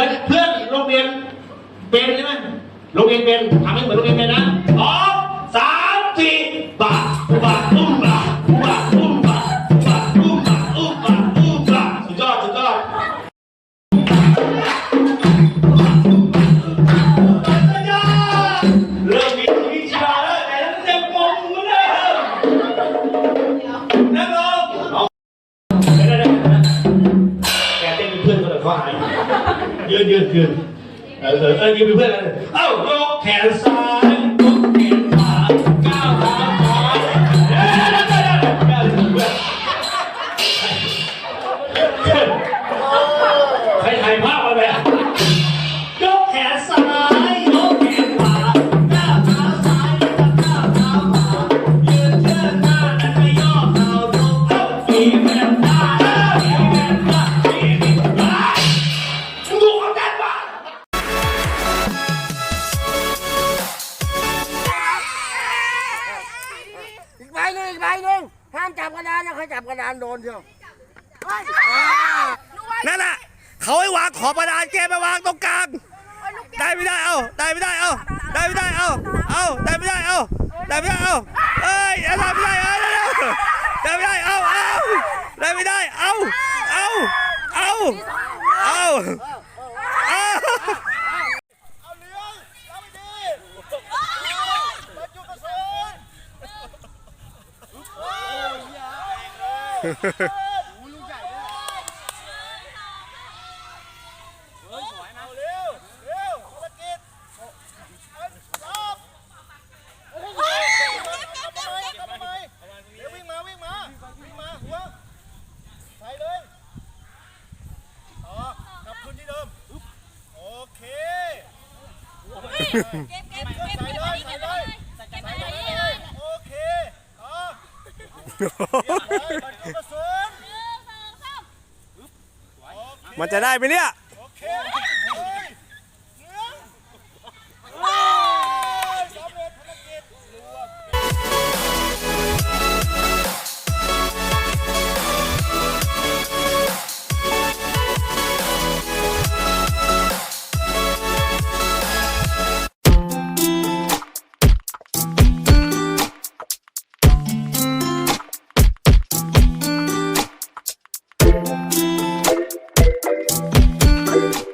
อนเพื่อนโรงเรียนเป็นใช่ไหมโรงเรียนเป็นทำให้เหมือนโรงเรียนเป็นนะ ยืนยืนยืนเออเออเออยืนเป็นเพื่อนกันเลยเอ้ายกแขนซ้าย นนะใครจับกระดานโดนเชียวเฮ้ยอ่านั่นน่ะเขาให้วางขอบกระดานแกไปวางตรงกลางได้ไม่ได้เอาได้ไม่ได้เอาได้ไม่ได้เอาเอาได้ไม่ได้เอาได้ไม่ได้เอาเอ้ยได้ไม่ได้เอาได้ไม่ได้เอาเอา โอเค มันจะได้ไหมเนี่ย you.